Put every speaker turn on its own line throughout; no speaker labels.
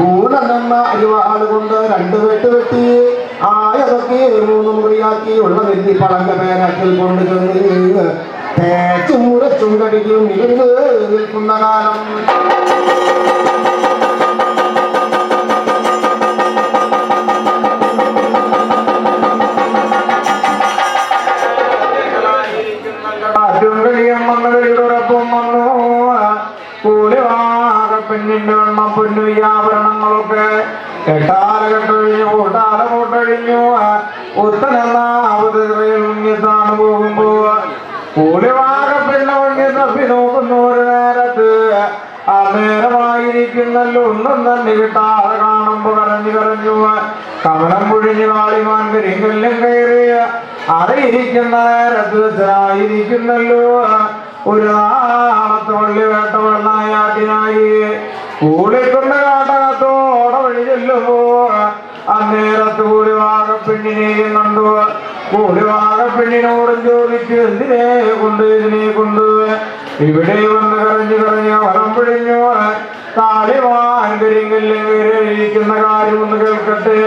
കൂടെന്ന അരിവാൾ കൊണ്ട് രണ്ട് വെട്ട് വെട്ടി ആയതൊക്കെ മൂന്ന് മുറിയാക്കി ഉള്ള നെല്ലി പളങ്ക പേരാക്കിൽ കൊണ്ട് തേച്ചും മുറച്ചും കടിക്കും ഇരുന്ന് നിൽക്കുന്ന കാലം.
കെട്ടാല കെട്ടൊഴിഞ്ഞു കൂട്ടാല കൂട്ടൊഴിഞ്ഞു ഉത്തനെന്ന അവതരയിൽ ഉണ്ണിത്താണ് പോകുമ്പോ. കൂലിവാക പിന്നെ ഉണ്ണി തപ്പി നോക്കുന്നു ഒരു നേരത്ത്. അന്നേരമായിരിക്കുന്നല്ലോ നേരമായിരിക്കുന്നല്ലോ ഒന്നും തന്നെ കിട്ടാതെ കാണുമ്പോ കരഞ്ഞു കരഞ്ഞു കമലം പൊഴിഞ്ഞു കാളിമാൻ കരിങ്കല്ലും കയറിയ അറിയിരിക്കുന്ന ഒരു നാളത്തെ വള്ളി വേട്ട വെള്ളായാട്ടിനായി കൂടിവാക പെണ്ണിനോടും ചോദിച്ചു എന്തിനെ കൊണ്ട് ഇതിനെ കൊണ്ട് ഇവിടെ വന്ന് കരഞ്ഞു കരഞ്ഞു വരം പിഴിഞ്ഞു കാളിവാൻ കരിങ്കല്ലും കയറിയിരിക്കുന്ന കാര്യമൊന്ന് കേൾക്കട്ടെ.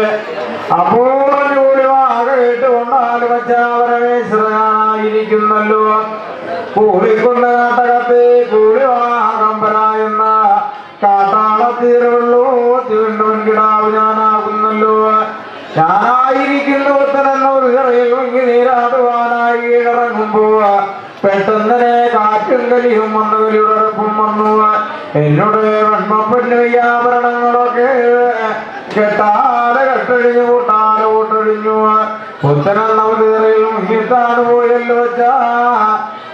അപ്പോൾ കൂടിവാക കേട്ടുകൊണ്ടാണ് വച്ചാവരവേശ്വരനായിരിക്കുന്നല്ലോ കൂടിക്കൊണ്ട് കാട്ടകത്തെ കൂടിവാകമ്പര എന്ന കാട്ടാളത്തീരുള്ളൂ തീണ്ടവൻ കിടാവ് ഞാനാകുന്നല്ലോ. ഞാനായിരിക്കുന്നു കറിയിൽ നീരാടുവാനായി ഇറങ്ങുമ്പോൾ പെട്ടെന്നെ കാറ്റും കലിയും വന്നു കലിയുടൊപ്പം വന്നു എന്നോട് വെണ്മപ്പെണ്ണു ഈ ആഭരണങ്ങളൊക്കെ കെട്ടാതെ കെട്ടഴിഞ്ഞു കൂട്ടാതെ കൂട്ടഴിഞ്ഞു പുത്തനം കറിയിൽ മുങ്ങിത്താണ് പോയല്ലോ വെച്ചാ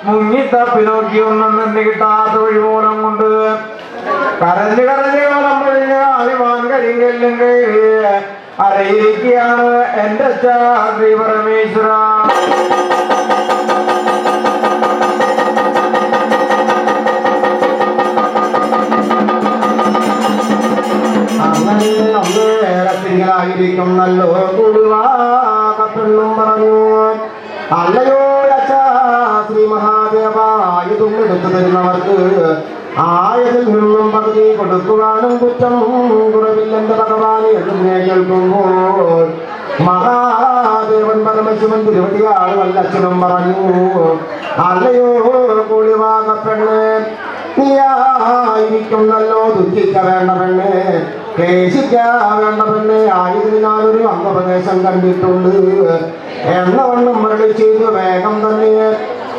മുങ്ങിത്തപ്പി നോക്കി ഒന്നും തന്നെ കിട്ടാത്ത വഴി മൂലം കൊണ്ട്. കരഞ്ഞ് കരഞ്ഞ് കാലം പൊഴിഞ്ഞ് അഭിമാൻ കരിങ്കല്ലും കയറി അറിയിരിക്കുകയാണ് എന്റെ ശ്രീ പരമേശ്വര ായിരിക്കും
നല്ലോ കുളിവാകപ്പെണ്ണും പറഞ്ഞു. അല്ലയോ ശ്രീ മഹാദേവ ഇതും എടുത്തു തരുന്നവർക്ക് ആയതിൽ നിന്നും പകുതി കൊടുക്കുവാനും കുറ്റം കുറവില്ലെന്ന് ഭഗവാന് എന്നെ കേൾക്കുമ്പോൾ മഹാദേവൻ പരമശിവൻ തിരുവടിയാൾ വല്ലച്ഛനും പറഞ്ഞു. അല്ലയോ കുളിവാകപ്പെണ്ണ് നീയായിരിക്കുന്നല്ലോ ദുഃഖിക്ക വേണ്ട പെണ്ണ്. കേശിക്ക ആയതിനാലൊരു അംഗപ്രദേശം കണ്ടിട്ടുണ്ട്. എന്നവണ്ണം മരളി വേഗം തന്നെ.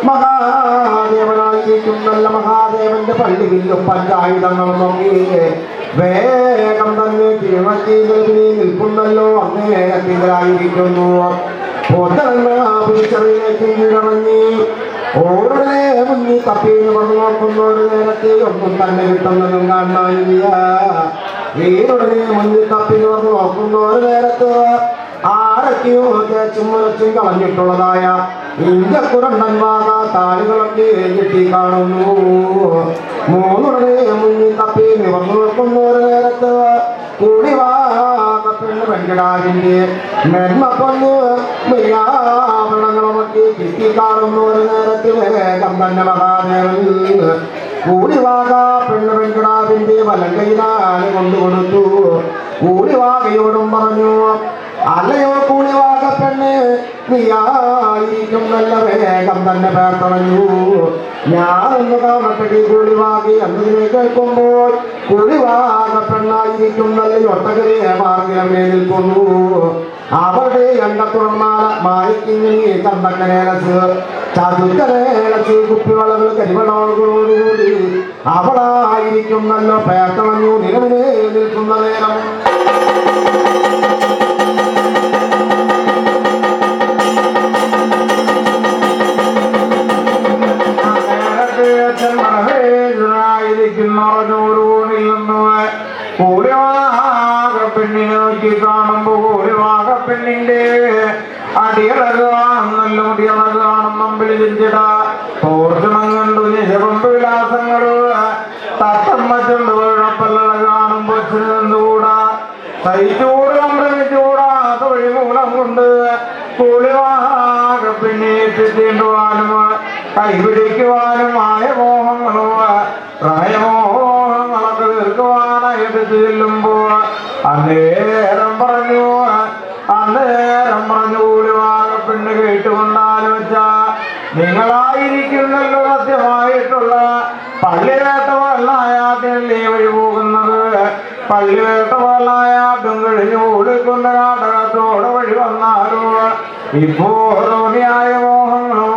മഹാദേവനായിരിക്കുന്നല്ല മഹാദേവന്റെ പള്ളിയിലും പഞ്ചായുധങ്ങളും നോക്കി. വേഗം തന്നെ കിഴമറ്റീതിൽ നിൽക്കുന്നല്ലോ അങ്ങേയത്തിലായിരിക്കുന്നു പൊത്തറിലേക്ക് കീഴടങ്ങി. ഓരുടെ മുന്നിൽ തപ്പിന്ന് പറഞ്ഞു നോക്കുന്ന. ഒരു നേരത്തെ ഒന്നും തന്നെ കിട്ടുന്നതും കാണാനില്ല. വീടുടനെ തേച്ചും മുരച്ചും കളഞ്ഞിട്ടുള്ളതായ ഇഞ്ചക്കുരണ്ടന്മാക താളുകളൊക്കെ കിട്ടി കാണുന്നു. മൂന്നുടനെ മുന്നിൽ തപ്പി നിവർന്നു നിൽക്കുന്ന ഒരു നേരത്ത് പെണ്ണ് പെൺകിടാവിന്റെ മെന്മക്കൊന്ന് മെയ്യാവണങ്ങളുമൊക്കെ കിട്ടി കാണുന്ന ഒരു നേരത്തിൽ വേഗം തന്നെ മഹാദേവൻ കൂടിവാക പെണ്ണു പെൺകിടാവിന്റെ വലം കൈനാല് കൊണ്ടുകൊടുത്തു. കൂടിവാകയോടും പറഞ്ഞു അല്ലയോ കൂടിവാക പെണ്ണ് നീയായിരിക്കും നല്ല വേഗം തന്നെ പേർത്തണഞ്ഞു. ഞാനൊന്ന് കാണട്ടെ കൂടിവാകി എന്നതിനെ കേൾക്കുമ്പോൾ കൂടിവാക പെണ്ണായിരിക്കും നല്ല ഒട്ടകരെ മാർഗമേ നിൽക്കുന്നു. അവരുടെ എണ്ണത്തുറമാല മായിക്കിങ്ങി കണ്ടക്കനേലസ് ചതുക്കനേലസ് കുപ്പിവളകൾ അവളായിരിക്കും നല്ല പേർത്തണഞ്ഞു നിലവിലേ നിൽക്കുന്ന നേരം
തോർച്ചണം കണ്ടു നിശപമ്പ് വിലാസങ്ങൾ തത്തം മറ്റുണ്ട് കുഴപ്പല്ലത് കാണുമ്പോ നിന്നുകൂടാ. തൈച്ചൂട് സംഭ്രമിച്ചൂടാത്ത വഴിമൂലം കൊണ്ട് കൂളിവാക പിന്നെ എത്തിച്ചേണ്ടുവാനും പള്ളിവേട്ട വള്ളായാട്ടും കഴിഞ്ഞു കൊടുക്കുന്ന നാടകത്തോടെ വഴി വന്നാലോ ഇപ്പോ തോന്നിയായ മോഹങ്ങളോ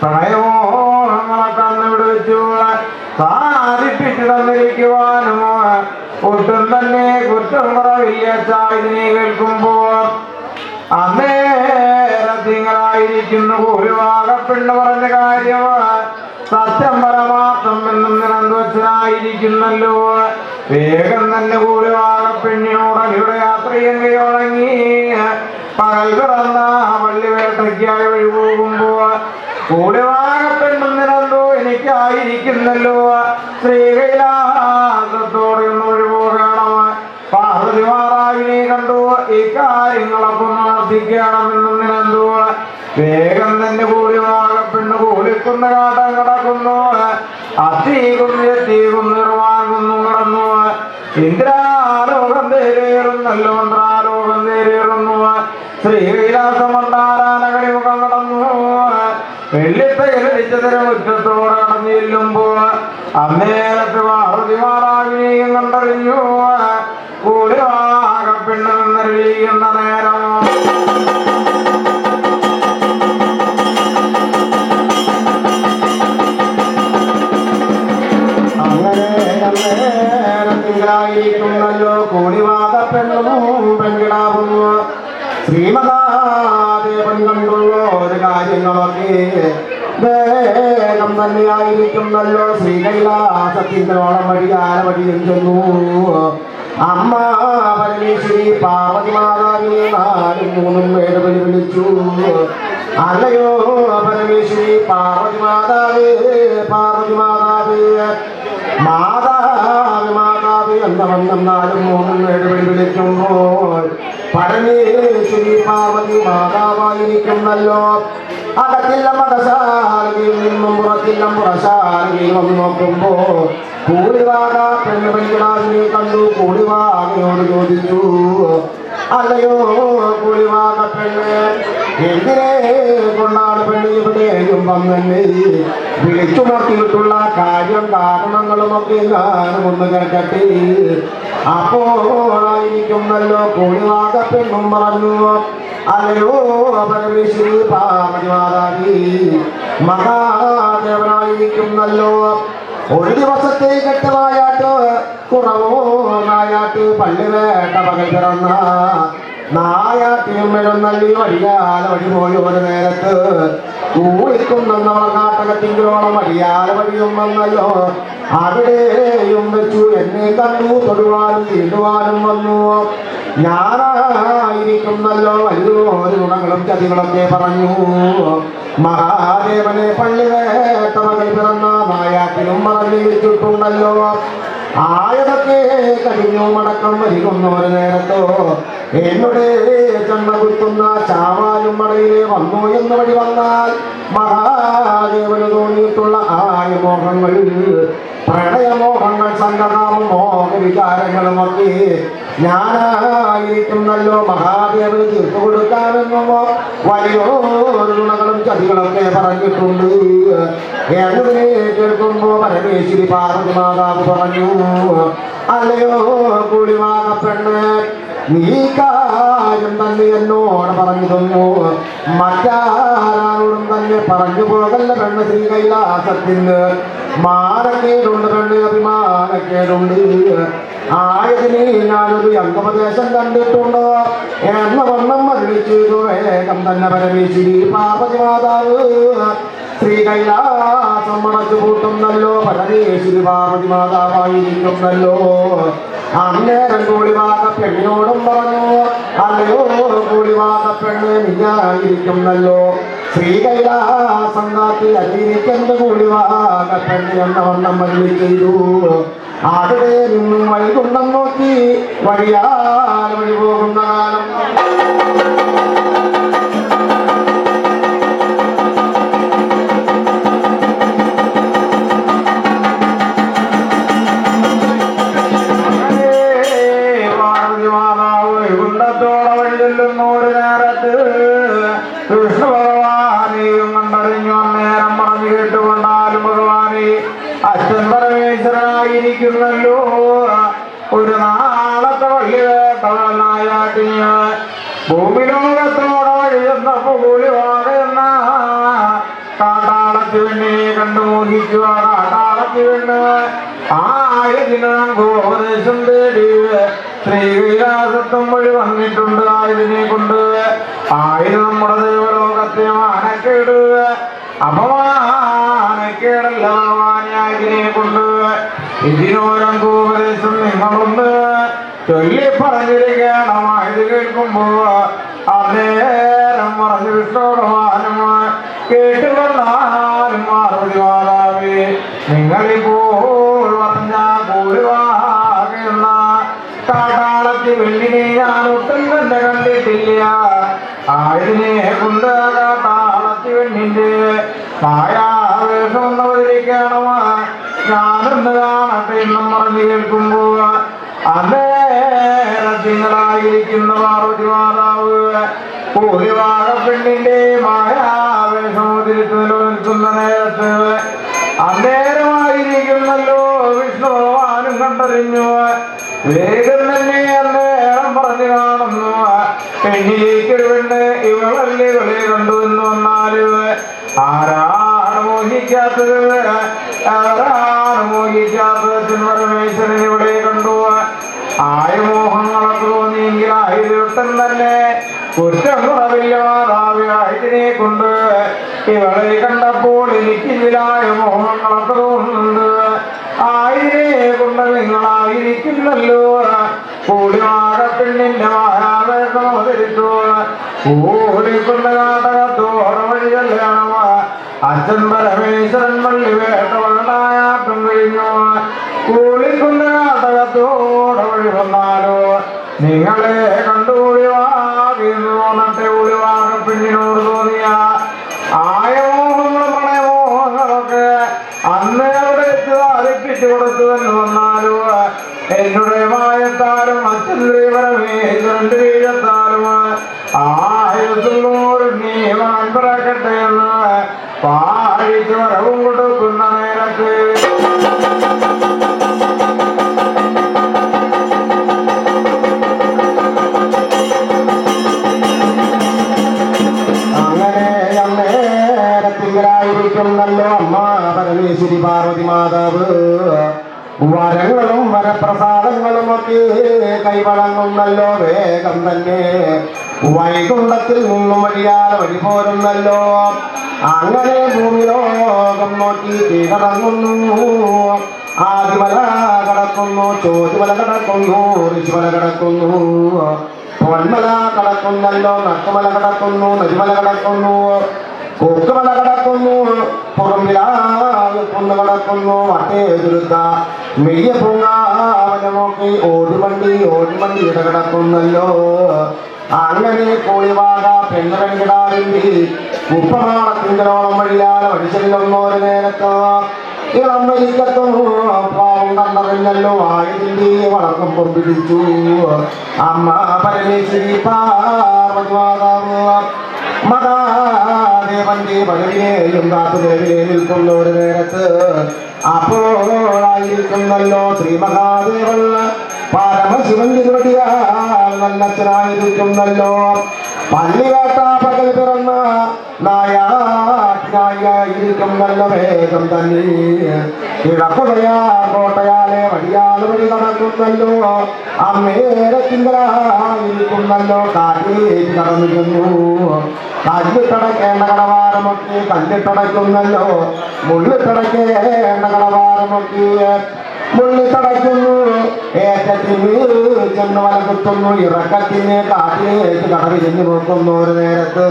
പ്രണയമോഹങ്ങളെ ഇവിടെ വെച്ചു സാധിപ്പിച്ചു തന്നിരിക്കുവാനും ഒട്ടും തന്നെ കുറ്റം കുറവില്ല ഇതിനെ കേൾക്കുമ്പോ അന്നേരത്തിങ്ങളായിരിക്കുന്നു ഒരുവാകപ്പെണ്ണ് പറഞ്ഞ കാര്യം സത്യം പരമാർത്ഥം എന്നും നിരന്തവച്ചനായിരിക്കുന്നല്ലോ വേഗം തന്നെ കൂടി ഇവിടെ യാത്ര ചെയ്യുകയുടങ്ങി പകൽ പിറന്ന പള്ളി വേട്ടയ്ക്കായി വഴി പോകുമ്പോ കൂടിവാകപ്പെണ്ണും നിരന്തോ എനിക്കായിരിക്കുന്നല്ലോ ശ്രീകൈലാസത്തോടെ ഒന്ന് ഒഴിപോകണം പാർവതി മാറാവിനെ കണ്ടു? ഈ കാര്യങ്ങളൊക്കെ നിരന്തോ വേഗം തന്നെ കൂടി വാകപ്പെണ്ണ് കൂലിക്കുന്ന കാട്ടം കിടക്കുന്നു. കിടന്നു ഇന്ദ്രാലോകം നേരേറും നല്ലോണ്ടാരോഹം തേരേറുന്നു ശ്രീകൈലാസമണ്ടാരാനകളി മുഖം കടന്നു വെള്ളിത്തകലടിച്ചതിന് മുറ്റത്തോടെ കടന്നു ചെല്ലുമ്പോ
തന്നെയായിരിക്കുന്നല്ലോ ശ്രീകൈലാസത്തിന്റെ ഓളം വഴി ആല വഴിയും ചെന്നു അമ്മ പരമേശ്വരി പാർവതി മാതാവിനെ നാലും മൂന്നും പേര് വിളി വിളിച്ചു. അല്ലയോ പരമേശ്വരി പാർവതി മാതാവേ പാർവതി മാതാവേ. മാതാവ് മാതാവ് എന്ന വണ്ണം നാലും മൂന്നും പേര് വിളി വിളിക്കുമ്പോൾ പരമേശ്വരി പാർവതി മാതാവായിരിക്കുന്നല്ലോ അകത്തില്ല മതശാലയിൽ നിന്നും പുറത്തില്ല പുറശാലയിൽ വന്ന് നോക്കുമ്പോ കൂടിവാക പെണ്ണ് പെൺകിടാവിനെ കണ്ടു കൂടിവാകയോട് ചോദിച്ചു അല്ലയോ കൂടിവാക പെണ്ണ്. എന്തിനെ കൊണ്ടാണ് പെണ്ണ് ഇവിടെയും വന്നെ വിളിച്ചുണർത്തിയിട്ടുള്ള കാര്യം കാരണങ്ങളുമൊക്കെ ഞാനും ഒന്ന് കേൾക്കട്ടെ. അപ്പോഴായിരിക്കുന്നല്ലോ കൂടിവാക പെണ്ണും പറഞ്ഞു. അല്ലയോ പരമേശ്വരി പാർവതി മാതാവി മഹാദേവനായിരിക്കുന്നല്ലോ ഒരു ദിവസത്തെ കെട്ടുവായാട്ട് കുറവോ നായാട്ട് പള്ളിവേട്ട പകൽ പിറന്ന നായാട്ടിനും എഴുന്നള്ളി വഴിയാല വഴി പോയി ഒരു നേരത്ത് കൂടിക്കുന്നവർ കാട്ടകത്തിങ്കിലോളം വഴിയാല വഴിയും വന്നല്ലോ. അവിടെയും വെച്ചു എന്നെ കണ്ടു തൊടുവാനും തീണ്ടുവാനും വന്നു. ഞാനായിരിക്കുന്നല്ലോ വലിയൊരു ഗുണങ്ങളും ചതികളൊക്കെ പറഞ്ഞു. മഹാദേവനെ പള്ളി വേട്ട മകൾ പിറന്ന നായാട്ടിനും മറന്നു വെച്ചിട്ടുണ്ടല്ലോ ആയതൊക്കെ കഴിഞ്ഞു മടക്കം വരികുന്ന ഒരു നേരത്തോ. എന്നോട് ചെണ്ണ കുത്തുന്ന ചാവാലും മടയിലെ വന്നു എന്ന് വഴി വന്നാൽ മഹാദേവന് തോന്നിയിട്ടുള്ള ആയ മോഹങ്ങൾ പ്രണയമോഹങ്ങൾ സംഘനാമം മോഹ വികാരങ്ങളും ഒക്കെ ഞാനായിരിക്കുന്നല്ലോ മഹാദേവന് തീർത്തു കൊടുക്കാമെന്നോ വലിയൊരു ഗുണങ്ങളും ചതികളൊക്കെ പറഞ്ഞിട്ടുണ്ട്. എന്നതിനെ ഏറ്റെടുക്കുമ്പോ പരമേശ്വരി പാർവതി മാതാവ് പറഞ്ഞു അല്ലയോ കൂടിവാക പെണ്ണ് നീ കാര്യം തന്നെ എന്നോട് പറഞ്ഞു തന്നു. മറ്റാരോടും തന്നെ പറഞ്ഞു പോകല്ല പെണ്ണ് ശ്രീ കൈലാസത്തിന് മാനക്കേടുണ്ട് പെണ്ണ് അഭിമാനക്കേടുണ്ട്. ആയതിനെ ഞാനൊരു അംഗപ്രദേശം കണ്ടിട്ടുണ്ടോ. എന്ന വണ്ണം മരണിച്ചു വേഗം തന്നെ പരമേശ്വരി പാർവതി മാതാവ് ശ്രീ കൈലാസം മടച്ചു കൂട്ടുന്നല്ലോ പരമേശ്വരി പാർവതി മാതാവായിരിക്കുന്നല്ലോ അന്നേരം കൂടിവാക പെണ്ണിനോടും പറഞ്ഞു അല്ലയോ കൂടിവാക പെണ്ണ് നീയായിരിക്കുന്നല്ലോ ശ്രീ കൈലാസം കാത്തിൽ അല്ലിരിക്കെന്ത് കൂടിവാക പെണ്ണ് എന്ന വണ്ണം മല്ലി ചെയ്തു അവിടെ നിന്നും വഴികുണ്ടം നോക്കി വഴിയാൽ വഴി പോകുന്ന കാലം
ഭൂമിലോകത്തോടെ വഴിയെന്ന പുകൂലി വാകയെന്ന കാട്ടാളത്തി വെണ്ണിനെ കണ്ടു മോഹിക്കുക കാട്ടാളത്തി ആയതിനാം ഗോപദേശം തേടി ശ്രീവിലാസത്വം വഴി വന്നിട്ടുണ്ട് ആയതിനെ കൊണ്ട് ആയുധം നമ്മുടെ ദൈവലോകത്തെ മാനക്കേട് അപമാനക്കേടല്ല ഭഗവാനായതിനെ കൊണ്ട് ഇതിനോരം ഗോപദേശം നിങ്ങളൊന്ന് ചൊല്ലി പറഞ്ഞിരിക്കണം ഇത് കേൾക്കുമ്പോ പറഞ്ഞു വിഷ്ണോടമാനും കേട്ടുകൊണ്ടാലും മാറുതി മാതാവേ നിങ്ങളിപ്പോൾ പറഞ്ഞ ഭൂരിവാകുന്ന കാട്ടാളത്തി വെള്ളിനെ ഞാൻ ഒട്ടും തന്നെ കണ്ടിട്ടില്ല. ആയതിനെ കൊണ്ട് കാട്ടാളത്തി വെണ്ണിന്റെ മായാവേഷം എന്നവരിക്കണം ഞാനൊന്ന് കാണട്ടെ എന്നും പറഞ്ഞു കേൾക്കുമ്പോ അന്നേരത്തിങ്ങളായിരിക്കുന്ന ഒരു മാതാവ് ഭൂരിഭാഗ പെണ്ണിന്റെ മായാവേഷം തിരിച്ചു നിൽക്കുന്ന നേരത്ത് അന്നേരമായിരിക്കുന്നല്ലോ വിഷ്ണു ഭഗവാനും കണ്ടറിഞ്ഞു വേഗം തന്നെ അന്നേരം പറഞ്ഞു കാണുന്നു പെണ്ണിലേക്ക് ഒരു പെണ്ണ് ഇവളല്ലേ ഇവളെ കണ്ടു എന്ന് വന്നാൽ ആരാണ് മോഹിക്കാത്തത് ആരാണ് മോഹിക്കാത്തത് പരമേശ്വരൻ ഇവിടെ കണ്ടു ആയ മോഹങ്ങളൊക്കെ തോന്നിയെങ്കിൽ ആയിരട്ടം തന്നെ കുറ്റം കുറവില്ല മാതാവിനെ കൊണ്ട് ഇവളെ കണ്ടപ്പോൾ എനിക്ക് ഇതിലായ മോഹങ്ങളൊക്കെ തോന്നുന്നുണ്ട് ആയിരേ കൊണ്ട് നിങ്ങളായിരിക്കുന്നല്ലോ കൂടിമാക പെണ്ണിന്റെ മഹാവേഷം അവതരിച്ചു. കൂടിക്കൊണ്ട് നാടകത്തോടെ വഴി കല്യാണം അച്ഛൻ പരമേശ്വരൻ പള്ളി വേട്ടവളനായാട്ടം കഴിഞ്ഞു.
വൈകുണ്ഠത്തിൽ നിന്നും വഴിയാതെ വഴി പോരുന്നല്ലോ അങ്ങനെ ഭൂമിലോകം നോക്കി കടങ്ങുന്നു ആദിമല കടക്കുന്നു ചോതിമല കടക്കുന്നു ഋഷിമല കടക്കുന്നു. പൊന്മല കടക്കുന്നല്ലോ നട്ടുമല കടക്കുന്നു നരിമല കടക്കുന്നു. കൊക്കുമല കടക്കുന്നു പുറമ്പിലാവ് കുന്നു കടക്കുന്നു. വട്ടേ ദുരുത്ത മെയ്യ നോക്കി ഓടിവണ്ടി ഓടിവണ്ടി ഇട കിടക്കുന്നല്ലോ അങ്ങനെ കോളിവാക പെണ്ണുപെൺകിടാവിന്റെ ഉപ്പമാണത്തിങ്കലോളം വഴിയാൽ വഴിച്ചെല്ലുന്നൊരു നേരത്ത് ഇളം വലിക്കത്തും പാവം കണ്ടറിഞ്ഞല്ലോ പൊമ്പിടിച്ചു. അമ്മ പരമേശ്വരി പാർവതി മാതാവ് മതാദേവന്റെ കാത്തുദേവിനെ നിൽക്കുന്ന ഒരു നേരത്ത് അപ്പോഴായിരിക്കുന്നല്ലോ ശ്രീ മഹാദേവൻ പരമശിവൻ തിരുവടിയാൽ നല്ലച്ഛനായിരിക്കുന്നല്ലോ പള്ളിവേട്ട പകൽ പിറന്ന നായാട്ടിനായിരിക്കും നല്ല വേഗം തന്നെ കിഴക്കുതയാ കോട്ടയാലെ വഴിയാൽ വഴി നടക്കുന്നല്ലോ അമ്മേരത്തിങ്കളായിരിക്കുന്നല്ലോ കാട്ടിലേക്ക് കടന്നിരുന്നു കല്ലിട്ടടക്കേണ്ട കടവാരമൊക്കെ കല്ലിട്ടടക്കുന്നല്ലോ മുള്ളിട്ടടക്കേണ്ട കടവാരമൊക്കെ മുള്ളിത്തടയ്ക്കുന്നു ഏറ്റത്തിന് ചെന്ന് വലകുത്തുന്നു ഇറക്കത്തിന് കാട്ടിലേക്ക് കടവിരിഞ്ഞു നോക്കുന്നു ഒരു നേരത്ത്.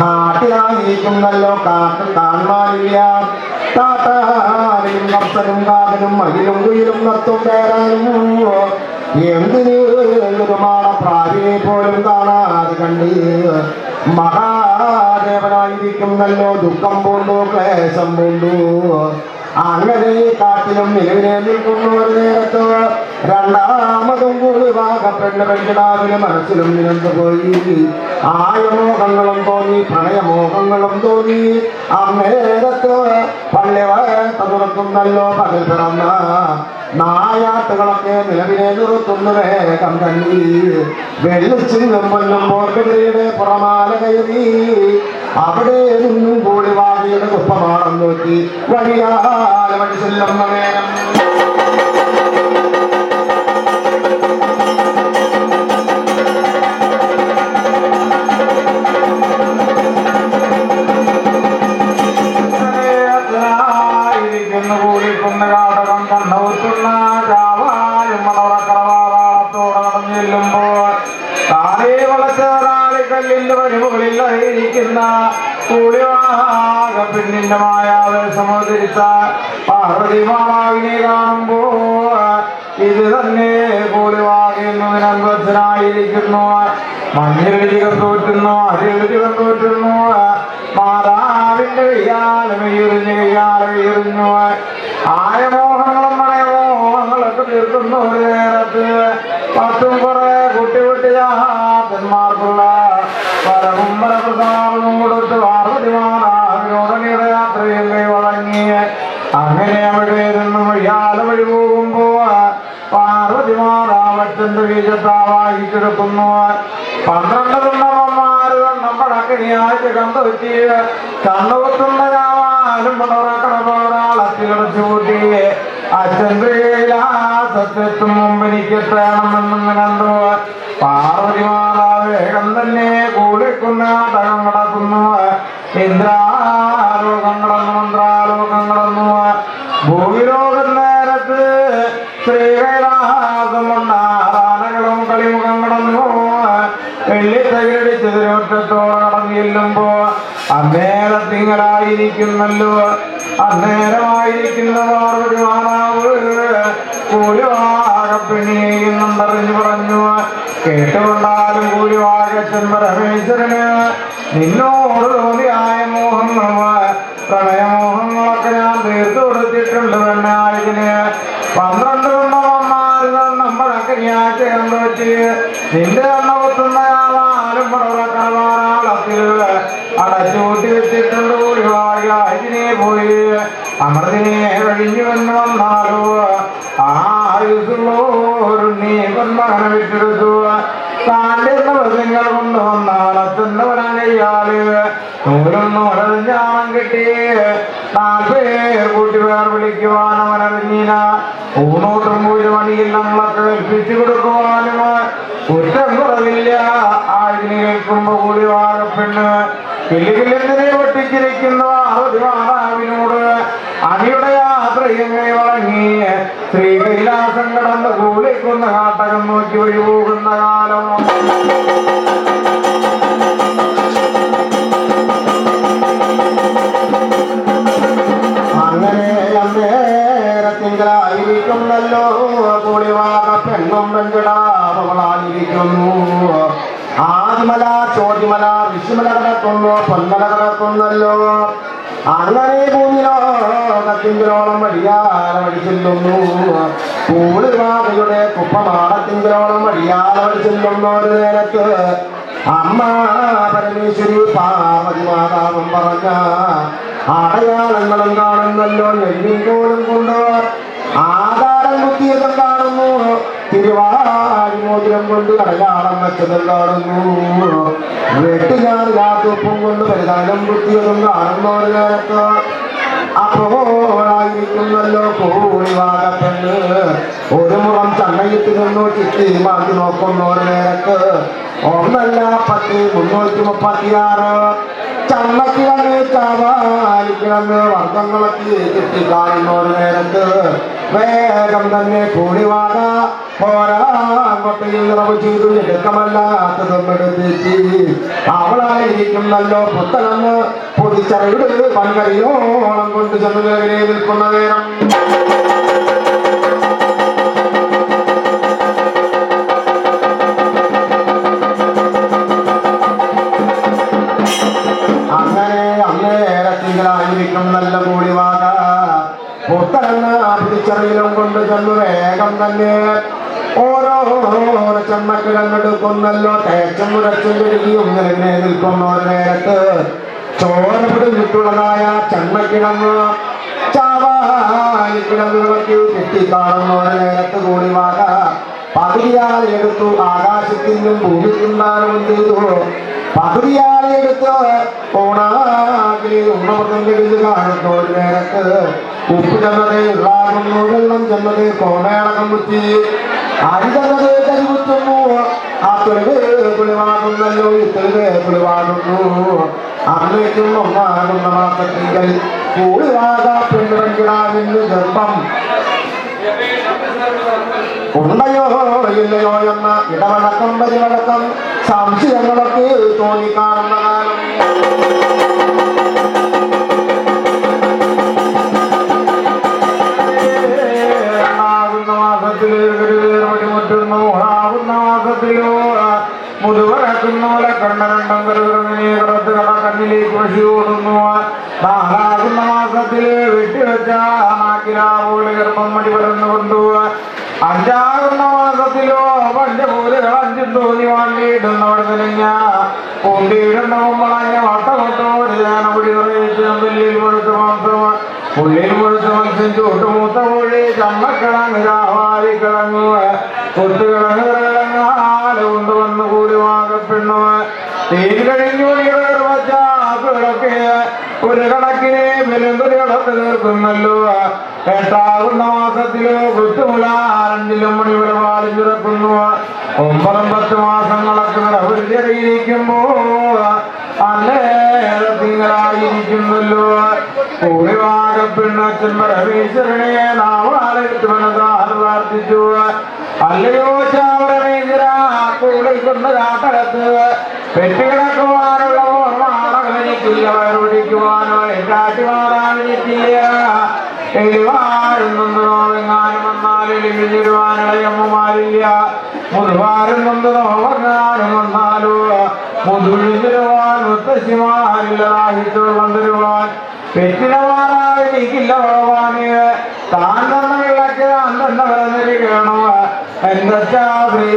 കാട്ടിലായിരിക്കുന്നല്ലോ കാട്ടിൽ കാണുവാനില്ല. താട്ടാനും കർത്തനും കാതനും മയിലും കുയിലും നത്തും പേരാനും. എന്തിന് ഒരുമാണ പ്രാവിനെ പോലും കാണാതെ കണ്ട് മഹാദേവനായിരിക്കുന്നല്ലോ ദുഃഖം പൂണ്ടു ക്ലേശം പൂണ്ടു. അങ്ങനെ കാട്ടിലും നിലവിലെ നിൽക്കുന്നു ഒരു നേരത്ത്. രണ്ടാമതും കൂടി വാഗപ്പെണ്ണ പെൺകിടാവിന് മനസ്സിലും നിരന്നു പോയി. ആയമോഹങ്ങളും തോന്നി പ്രണയമോഹങ്ങളും തോന്നി. അന്നേരത്ത് പള്ളി തുറക്കുന്നല്ലോ പകൽ പിറന്ന നായാട്ടുകളൊക്കെ നിലവിലെ നിർത്തുന്നു വേഗം തന്നെ. വെള്ളിച്ചിങ്ങും പൊന്നും പോർക്കെതിരെ പുറമാല കയറി. അവിടെ നിന്നും കൂടി വാദിയുടെ കുപ്പമാണം നോക്കി വഴിയാൽ വഴി നേരം
കൂടിവാക അവരെ തിരിച്ച പാർവതി മാതാവിനെ കാണുമ്പോൾ ഇത് തന്നെ കൂടിവാകുന്നതിനനുബന്ധനായിരിക്കുന്നു മഞ്ഞിൽ തോറ്റുന്നു അരിയെഴുതി തോറ്റുന്നു മാതാവിന്റെ കയ്യാലമയിരിഞ്ഞു കയ്യാലമയിരിഞ്ഞു ആയ മോഹങ്ങളും മണയമോഹങ്ങളൊക്കെ തീർക്കുന്ന നേരത്ത് നമ്മളക്കനിയാഴ്ച കണ്ടുവെത്തി കണ്ണുകുത്തുന്ന കാവാലും പണവറക്കടപ്പാളത്തിലടച്ചു കൂട്ടി അച്ഛൻ മുമ്പെനിക്കെത്തണമെന്നും കണ്ടു. പാർവതി മാതാവേഗം തന്നെ കൂടിക്കുന്ന തകം നടക്കുന്നു. ഇന്ദ്രാലോകം അന്നേരത്തിങ്ങലായിരിക്കുന്നല്ലോ അന്നേരമായിരിക്കുന്ന പാർവതി മാതാവ് കൂലിവാകപ്പെണിയെന്നുണ്ടറിഞ്ഞു പറഞ്ഞു കേട്ടുകൊണ്ടാലും കൂലിവാകച്ചൻ പരമേശ്വരന് നിന്നോട് തോന്നിയായ മോഹങ്ങളും പ്രണയമോഹങ്ങളൊക്കെ ഞാൻ തീർത്തു കൊടുത്തിട്ടുണ്ട് പെണ്ണായതിന് പന്ത്രണ്ട് കുണ്ടവന്മാര് നമ്മളൊക്കെ ഞാൻ ചേർന്ന് വെച്ച് നിന്റെ വരാൻ കഴിയാൽ നൂലൊന്നും ഒരഞ്ഞാണം കിട്ടി. നാൽപ്പേർ കൂട്ടി പേർ വിളിക്കുവാൻ അവനറിഞ്ഞീന ഊണോട്ടും കൂടി മണിയിൽ നമ്മളൊക്കെ ഏൽപ്പിച്ചു കൊടുക്കുവാനും കുറ്റം കുറവില്ല. ആയിരം കേൾക്കുമ്പോ കൂടി വാഴപ്പെണ്ണ് കില്ലുകില്ലെന്തിനെ പൊട്ടിച്ചിരിക്കുന്ന ആവതി മാതാവിനോട് അണിയുടെ യാത്രയെങ്ങനെ വഴങ്ങി ശ്രീകൈലാസം കടന്ന് കൂലിക്കുന്ന കാട്ടകം നോക്കി വഴി പോകുന്ന കാലം.
കൂടിവാകയുടെ കുപ്പമാടത്തിങ്കിലോളം വഴിയാല വഴി ചെല്ലുന്ന ഒരു നേരത്ത് അമ്മ പരമേശ്വരി പാർവതി മാതാവും പറഞ്ഞ അടയാളങ്ങളും കാണുന്നല്ലോ നെല്ലും കൊണ്ടോ ആധാരം കുത്തിയതും കാണുന്നു. തിരുവാഴിമോതിരം കൊണ്ട് അടയാളം വെച്ചതും കാണുന്നു. വെട്ടുകാരിലാത്തുപ്പും കൊണ്ട് പരിധാനം കുത്തിയതും കാണുന്ന ഒരു അപ്പോഴായിരിക്കുന്നല്ലോ കോഴിവാകപ്പെണ്ണ് ഒരു മുറം ചണ്ണയിട്ട് നിന്നു ചുറ്റി മാറ്റി നോക്കുന്നോർ നേരത്ത് ഒന്നല്ല പത്ത് മുന്നൂറ്റി മുപ്പത്തിയാറ്. ചണ്ണക്കിഴങ്ങ് ചാവാലിക്കിഴങ്ങ് വർഗങ്ങളൊക്കെ കിട്ടി കാണുന്ന ഒരു നേരത്ത്. വേഗം തന്നെ കൂടിവാക പോരാ കൊട്ടയിൽ നിറവ് ചെയ്തു. എടുക്കമല്ലാത്തതും എടുത്തേക്ക് അവളായിരിക്കുന്നല്ലോ പുത്തനെന്ന് പൊതിച്ചറിയുടെ പങ്കറിയോളം കൊണ്ട് ചെന്നു നിൽക്കുന്ന നേരം. ചെമ്മക്കിടങ്ങെടുക്കുന്നല്ലോ തേച്ചും മുരച്ചും പെരുകിയും നിലവിനെ നിൽക്കുന്ന നേരത്ത് ചോര പിടിച്ചിട്ടുള്ളതായ ചെമ്മക്കിടങ്ങ് ചാവാ കിടന്നുകളൊക്കെ കെട്ടിക്കാണുന്ന ഒരു നേരത്ത് കൂടി വാക. പകുതിയാൾ എടുത്തു ആകാശത്തിനും ഭൂമിക്കുണ്ടാനും ചെയ്തു. പകുതിയാൾ എടുത്ത് ഓണാകിലെ ഉണ്ണമൃതം കാണുന്ന ഒരു നേരത്ത് ഉപ്പ് ചെന്നത് വെള്ളം ചെന്നത് കോമേളകം കുത്തി. അരി ചെന്നത് കരികുത്തുന്നു ആ തെളിവ് വെളിവാകുന്നല്ലോ ഈ തെളിവ് വെളിവാകുന്നു അമ്മയ്ക്കും ഒന്നാകുന്ന മാസത്തിങ്കൽ കൂടിവാക പെണ്ണുകിടാവിന് ഗർഭം ഉണ്ടയോ ഇല്ലയോ എന്ന ഇടവടക്കം പരിവടക്കം സംശയങ്ങളൊക്കെ തോന്നിക്കാണുന്ന കാലം
ഗർഭം കൊണ്ടുപോവാൻ അഞ്ചാകുന്ന മാസത്തിലോ പഞ്ചപൂലുകൾ അഞ്ചും തോന്നി വാണ്ടിയിടുന്നവിടെ നിലഞ്ഞ പൂണ്ടിയിടുന്നവളഞ്ഞ വട്ടമൊട്ടോ ധ്യാനപടി നിറയിച്ച് പുല്ലിൽ കൊടുത്ത് മാംസമാണ് ഉള്ളിൽ കൊടുത്ത് മത്സ്യം ചൂട്ടുമൂത്ത കോഴി രാഹാരി രാവാരി കൊത്തുകിളങ്ങ് കിളങ്ങ് ആല കൊണ്ടുവന്ന് കൂടി വാങ്ങപ്പെണ്ണു തീര് കഴിഞ്ഞു വച്ചാ ഒരു കണക്കിനെ മെലുങ്കുലികളൊക്കെ തീർക്കുന്നല്ലോ. എട്ടാകുന്ന മാസത്തിലോ കുത്തുമുലാരണ്ടിലും മണിവരെ വാളി ചുരക്കുന്നു ഒമ്പതും പത്ത് മാസങ്ങളൊക്കെ നിറവിരിക്കുമ്പോ അന്നേരം തിങ്കളായിരിക്കുന്നല്ലോ കൂടിവാകപ്പെണ്ണച്ചൻ പരമേശ്വരനെ നാവാലെടുത്ത് മനസാറ് പ്രാർത്ഥിച്ചു. അല്ലയോ ചാവരമേശ്വര കൂടിക്കുന്ന കാട്ടകത്ത് പെട്ടികിടക്കുവാനുള്ള ഓർമ്മ ഓർമ്മയാണെനിക്കില്ല വയറുപിടിക്കുവാനോ എലിമിഞ്ഞിരുവാനിളയമ്മമാരില്ല മുതുവാരും നൊന്ന് നോവങ്ങാനും വന്നാലോ? മുതുഴിഞ്ഞിരുവാൻ മുത്തശ്ശിമാരില്ല. ദാഹിച്ചുള്ളം തരുവാൻ പെറ്റിനമാറാനിക്കില്ല ഭഗവാന്. താൻ തന്ന വിളക്ക് താൻ പറഞ്ഞിരിക്കണോ എന്താ ശ്രീ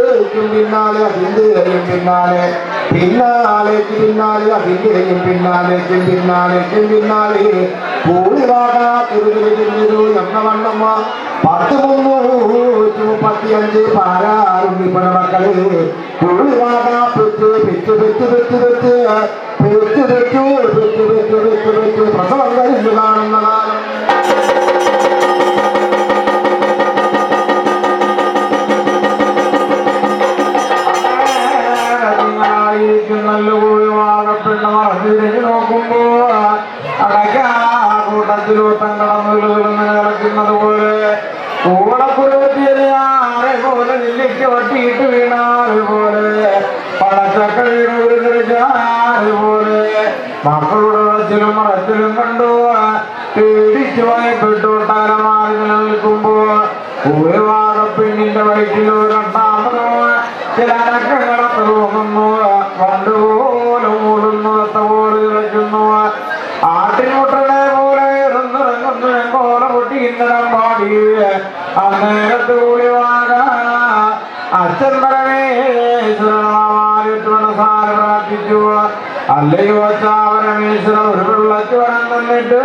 പിന്നിലേക്കും പിന്നാലെ അതിന്റെയും പിന്നാലെ പിന്നാലേക്ക് പിന്നാലെ അതിന്റെയും പിന്നാലേക്കും പിന്നാലേക്കും പിന്നാലെ കൂടിവാകാ തിരുതിരി എന്ന വണ്ണമ്മ പത്ത് മുന്നൂറ്റി മുപ്പത്തിയഞ്ച് പാരാറുണ്ണി പണമക്കൾ കൂടിവാകാ പെറ്റ് പെറ്റ് പെറ്റ് പെറ്റ് പെറ്റ് പെറ്റ് പെറ്റു പെറ്റ് പെറ്റ് പെറ്റ്
പ്രാർത്ഥിച്ചു അല്ലയോ പരമേശ്വര ഒരു തന്നിട്ട്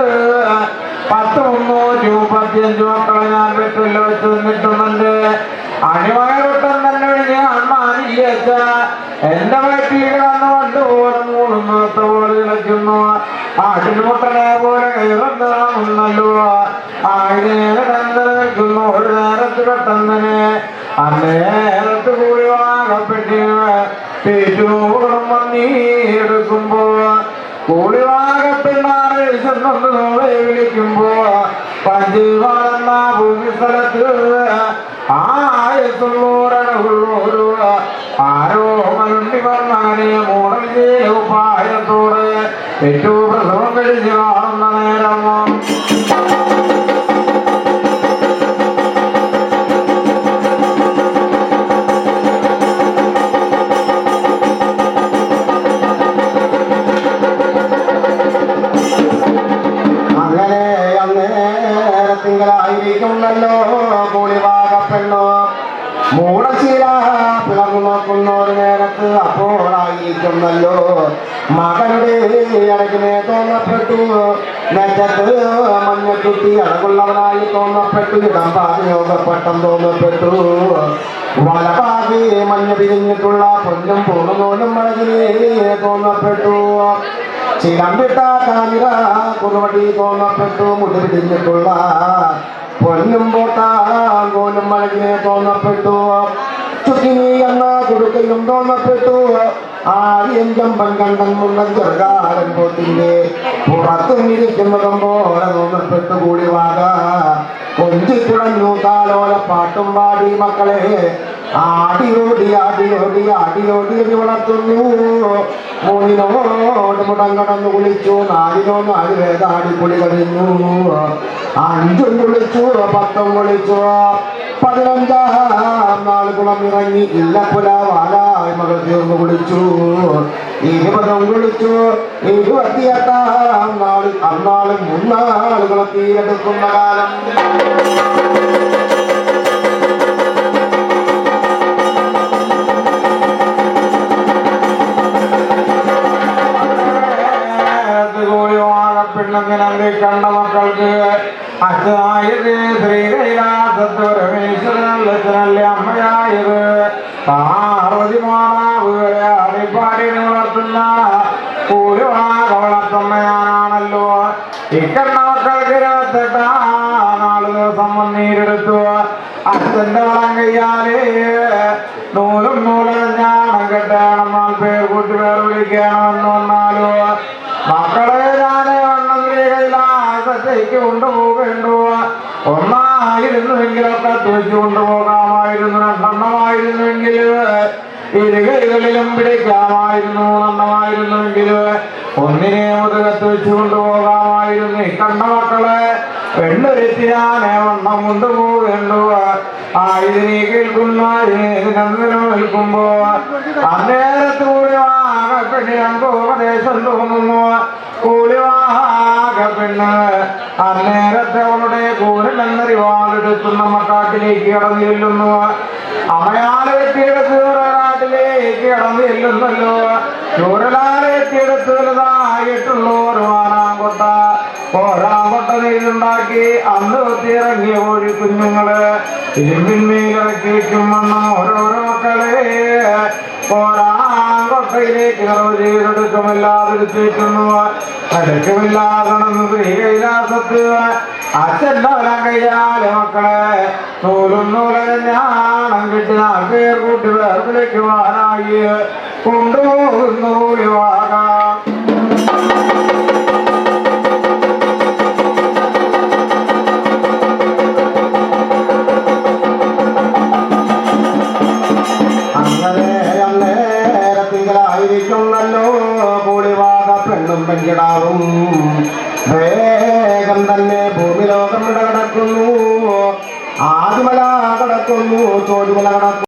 പത്ത് മുന്നൂറ്റി മുപ്പത്തിയഞ്ച് മക്കളെ ഞാൻ പെട്ടില്ല വെച്ച് അണിമകരൊട്ടം തന്നെ ഞാൻ അണ്ണാനില്ല എന്റെ വീട്ടിൽ മൂടുന്നത്ര പോലെ കളിക്കുന്നു. നിൽക്കുന്നു ഒരു നേരത്ത് പെട്ടെന്നിന് അന്നേരത്ത് വന്നീടുക്കുമ്പോ ചെന്നൊന്ന് വിളിക്കുമ്പോ പഞ്ചിവാണെന്ന ഭൂമി സ്ഥലത്ത് ആയത്തുള്ളൂരകുള്ളൂരു ആരോ മരുണ്ടി വന്നങ്ങനെ മൂടൽ ഉപായത്തോട് ഏറ്റവും പ്രസവം കഴിഞ്ഞു കാണുന്ന നേരമോ
ചുറ്റി അഴകുള്ളവനായി തോന്നപ്പെട്ടു. ഇടം പാതിയോഗപ്പെട്ടം തോന്നപ്പെട്ടു. വലപാതി മഞ്ഞ പിരിഞ്ഞിട്ടുള്ള പൊന്നും പൂണുനൂലും മഴകിലേ തോന്നപ്പെട്ടു. ചിലമ്പിട്ട കാഞ്ഞിര കുറുവടി തോന്നപ്പെട്ടു. മുടി പിരിഞ്ഞിട്ടുള്ള പൊന്നും പോട്ടാങ്കോലും മഴകിലെ തോന്നപ്പെട്ടു. ചുറ്റിനി എന്ന കുടുക്കയും തോന്നപ്പെട്ടു. ആര്യം ചമ്പൻ കണ്ടൻ മുന്നൻ പോത്തിന്റെ പുറത്തും ഇരിക്കുന്നതും പോലെ തോന്നപ്പെട്ടു കൂടി വാക കൊഞ്ചിക്കുടഞ്ഞു താലോല പാട്ടും പാടി മക്കളെ. ആടിയോടി ആടിയോടി ആടിയോടി എന്ന് വളർത്തുന്നു. മൂന്നിനോട് മുടം കടന്നു കുളിച്ചു നാലിനോ നാല് വേദാടി കുളി കഴിഞ്ഞു അഞ്ചും കുളിച്ചു പത്തും കുളിച്ചു പതിനഞ്ചാം നാല് കുളം ഇറങ്ങി ഇല്ലപ്പുല വാലായി മകൾ തീർന്നു കുളിച്ചു. ഇരുപതും കുളിച്ചു ഇരുപത്തിയെട്ടാം നാൾ അന്നാളും മൂന്നാളുകളെ തീരെടുക്കുന്ന കാലം.
പെണ്ണങ്ങനെ കണ്ട മക്കൾക്ക്? അച്ഛനായത് ശ്രീകൈലാസത്വരമേശ്വരനല്ലേ അമ്മയായത്? പാർവതി മാതാവുകളെ അടിപ്പാടി വളർത്തുന്ന കൂലുവാക വളർത്തുന്നയാണല്ലോ ഇക്കണ്ട മക്കൾക്ക് ഇരുപത്തെട്ടാം നാല് ദിവസം വന്നീരെടുത്തു അച്ഛന്റെ വളം കയ്യാലേ നൂലും നൂലഞ്ഞാണം കെട്ടണം നാൾ പേർ കൂട്ടി പേർ വിളിക്കണമെന്ന് വന്നാലോ? മക്കളെ ഞാനേ വണ്ണം കൈലാസത്തേക്ക് കൊണ്ടുപോകേണ്ടു. ഒന്നായിരുന്നുവെങ്കിലൊക്കെ തുവച്ചു കൊണ്ടുപോകാമായിരുന്നു രണ്ടെണ്ണമായിരുന്നുവെങ്കിൽ ഇരുകൈകളിലും പിടിക്കാമായിരുന്നു നന്നമായിരുന്നുവെങ്കിൽ ഒന്നിനെ മുതുകത്ത് വെച്ച് കൊണ്ടുപോകാമായിരുന്നു. കണ്ട മക്കളെ പെണ്ണൊരുത്തി ഞാനേ വണ്ണം കൊണ്ടുപോകേണ്ടു. ആയതിനെ കേൾക്കുന്ന ഇതിനെന്തിനും നിൽക്കുമ്പോ അന്നേരത്ത് അന്നേരത്തെ അവളുടെ കൂരലെന്നറിവാളെടുക്കുന്ന നമ്മക്കാട്ടിലേക്ക് കടന്നു ചെല്ലുന്നു അമയാല വ്യക്തിയുടെ കൂറനാട്ടിലേക്ക് കടന്നു ചെല്ലുന്നല്ലോ. ചൂരലാല വ്യക്തിയുടെ വലുതായിട്ടുള്ള ഒരു വാനാങ്കൊട്ട. പോരാങ്കൊട്ട നെയ്തുണ്ടാക്കി അന്ന് ഒത്തിറങ്ങിയ കോഴി കുഞ്ഞുങ്ങൾ ഇരുമ്പിന്മേലിറക്കി വയ്ക്കും വണ്ണം ഓരോരോ മക്കളെ പോരാങ്കൊട്ടയിലേക്ക് കറവ് ചെയ്തെടുക്കുമില്ലാതെ എടുത്തേക്കുന്നു അടുക്കുമില്ലാതെ മക്കളെ നൂലും നൂലഞ്ഞാണം കിട്ടി നാൾ പേർ കൂട്ടി വേർപ്പിലേക്ക് വാനായി കൊണ്ടുപോകുന്നു
ഭൂമി